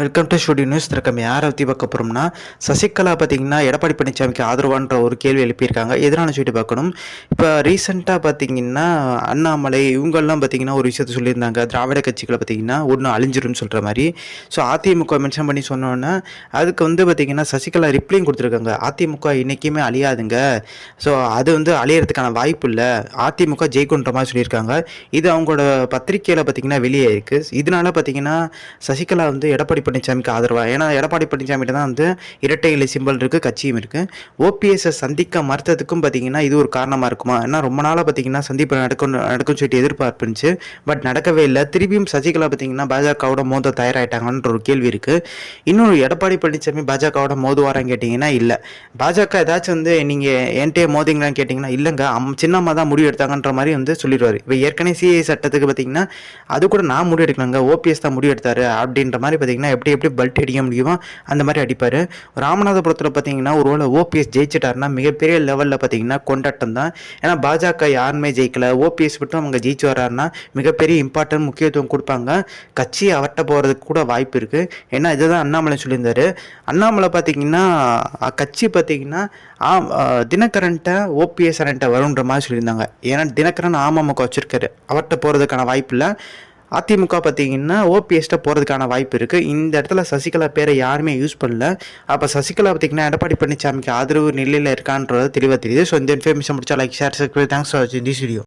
Welcome to studio news திறக்கம். யாரை பற்றி பார்க்க போகிறோம்னா சசிகலா பார்த்தீங்கன்னா எடப்பாடி பழனிசாமிக்கு ஆதரவான்ற ஒரு கேள்வி எழுப்பியிருக்காங்க. எதனால சொல்லிட்டு பார்க்கணும்? இப்போ ரீசெண்டாக பார்த்தீங்கன்னா அண்ணாமலை இவங்கெல்லாம் பார்த்தீங்கன்னா ஒரு விஷயத்த சொல்லியிருந்தாங்க. திராவிட கட்சிகளை பார்த்தீங்கன்னா ஒன்று அழிஞ்சிரும்னு சொல்கிற மாதிரி. ஸோ அதிமுக மென்ஷன் பண்ணி சொன்னோன்னே அதுக்கு வந்து பார்த்தீங்கன்னா சசிகலா ரிப்ளையும் கொடுத்துருக்காங்க. அதிமுக இன்றைக்குமே அழியாதுங்க. ஸோ அது வந்து அழியறதுக்கான வாய்ப்பு இல்லை. அதிமுக ஜெயிக்குன்ற மாதிரி சொல்லியிருக்காங்க. இது அவங்களோட பத்திரிக்கையில் பார்த்தீங்கன்னா வெளியே இருக்குது இதனால பார்த்தீங்கன்னா சசிகலா வந்து எடப்பாடி பழனிசாமிக்கு ஆதரவாக ஏன்னா எடப்பாடி பழனிசாமிகிட்ட தான் வந்து இரட்டை இலை சிம்பல் இருக்குது கட்சியும் இருக்குது ஓபிஎஸ்ஸை சந்திக்க மறுத்ததுக்கும் பார்த்தீங்கன்னா இது ஒரு காரணமாக இருக்குமா? ஏன்னா ரொம்ப நாளாக பார்த்தீங்கன்னா சந்திப்பு நடக்கும் நடக்கும் சொல்லிட்டு எதிர்பார்ப்பு இருந்துச்சு. பட் நடக்கவே இல்லை. திருப்பியும் சசிகலா பார்த்தீங்கன்னா பாஜகவோட மோத தயாராகிட்டாங்கன்ற ஒரு கேள்வி இருக்குது இன்னொரு எடப்பாடி பழனிசாமி பாஜகவோட மோதுவாரான்னு கேட்டிங்கன்னா இல்லை. பாஜக ஏதாச்சும் வந்து நீங்கள் என்கிட்டே மோதிங்களான்னு கேட்டிங்கன்னா இல்லைங்க. அம் சின்னம்மா தான் முடிவு எடுத்தாங்கன்ற மாதிரி வந்து சொல்லிடுவார். இப்போ ஏற்கனவே சிஏ சட்டத்துக்கு பார்த்தீங்கன்னா அது கூட நான் முடிவு எடுக்கலாங்க. ஓபிஎஸ் தான் முடிவு எடுத்தாரு அப்படின்ற மாதிரி பார்த்தீங்கன்னா எப்படி எப்படி பல்ட் அடிக்க முடியுமோ அந்த மாதிரி அடிப்பார். ராமநாதபுரத்தில் பார்த்தீங்கன்னா ஒரு வேளை ஓபிஎஸ் ஜெயிச்சிட்டாருன்னா மிகப்பெரிய லெவலில் பார்த்தீங்கன்னா கொண்டாட்டம் தான். ஏன்னா பாஜக யாருமே ஜெயிக்கல. ஓபிஎஸ் மட்டும் அவங்க ஜெயிச்சு வர்றாருன்னா மிகப்பெரிய இம்பார்ட்டன்ட் முக்கியத்துவம் கொடுப்பாங்க. கட்சி அவர்கிட்ட போகிறதுக்கு கூட வாய்ப்பு இருக்குது ஏன்னா இதுதான் அண்ணாமலை சொல்லியிருந்தாரு. அண்ணாமலை பார்த்தீங்கன்னா கட்சி பார்த்தீங்கன்னா ஆ தினகரன்ட்ட ஓபிஎஸ் அரன்ட்ட வரும்ன்ற மாதிரி சொல்லியிருந்தாங்க. ஏன்னா தினகரன் அமமுக வச்சுருக்காரு. அவர்கிட்ட போகிறதுக்கான வாய்ப்பு இல்லை. அதிமுக பார்த்தீங்கன்னா ஓபிஎஸ்ட்டை போகிறதுக்கான வாய்ப்பு இருக்குது இந்த இடத்துல சசிகலா பேரை யாருமே யூஸ் பண்ணல. அப்போ சசிகலா பார்த்தீங்கன்னா எடப்பாடி பழனிசாமிக்கு ஆதரவு நிலையில் இருக்கான்றது தெளிவாக தெரியுது. ஸோ இந்த இன்ஃபர்மேஷன் முடிச்சா like share subscribe thanks for வாட்சிங் திஸ் வீடியோ